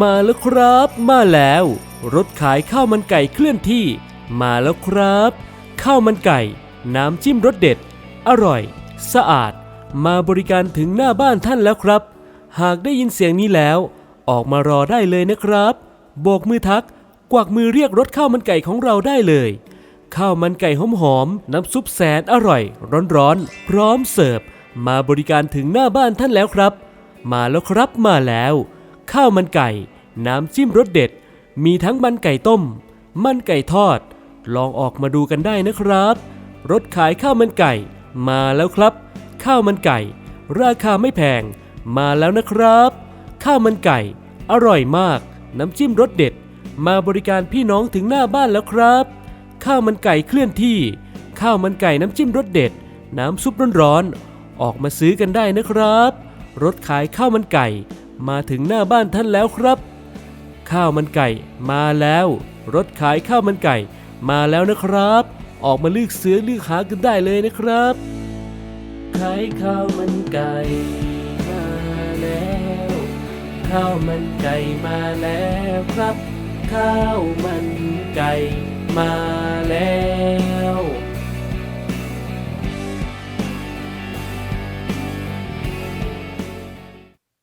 มาแล้วครับ มาแล้ว รถขายข้าวมันไก่เคลื่อนที่ มาแล้วครับ ข้าวมันไก่ น้ำจิ้มรสเด็ด อร่อย สะอาด มาบริการถึงหน้าบ้านท่านแล้วครับ หากได้ยินเสียงนี้แล้ว ออกมารอได้เลยนะครับโบกมือทัก กวักมือเรียกรถข้าวมันไก่ของเราได้เลย ข้าวมันไก่หอมๆน้ำซุปแสนอร่อย ร้อนๆพร้อมเสิร์ฟมาบริการถึงหน้าบ้านท่านแล้วครับ มาแล้วครับมาแล้ว ข้าวมันไก่ น้ำจิ้มรสเด็ด มีทั้งมันไก่ต้ม มันไก่ทอด ลองออกมาดูกันได้นะครับรถขายข้าวมันไก่ มาแล้วครับ ข้าวมันไก่ ราคาไม่แพง มาแล้วนะครับ ข้าวมันไก่ อร่อยมาก น้ำจิ้มรสเด็ด มาบริการพี่น้องถึงหน้าบ้านแล้วครับ ข้าวมันไก่เคลื่อนที่ ข้าวมันไก่น้ำจิ้มรสเด็ด น้ำซุปร้อนๆออกมาซื้อกันได้นะครับรถขายข้าวมันไก่ มาถึงหน้าบ้านท่านแล้วครับ ข้าวมันไก่มาแล้ว รถขายข้าวมันไก่ มาแล้วนะครับ ออกมาเลือกซื้อเลือกหากันได้เลยนะครับ ขายข้าวมันไก่มาแล้ว ข้าวมันไก่มาแล้วครับ ข้าวมันไก่มา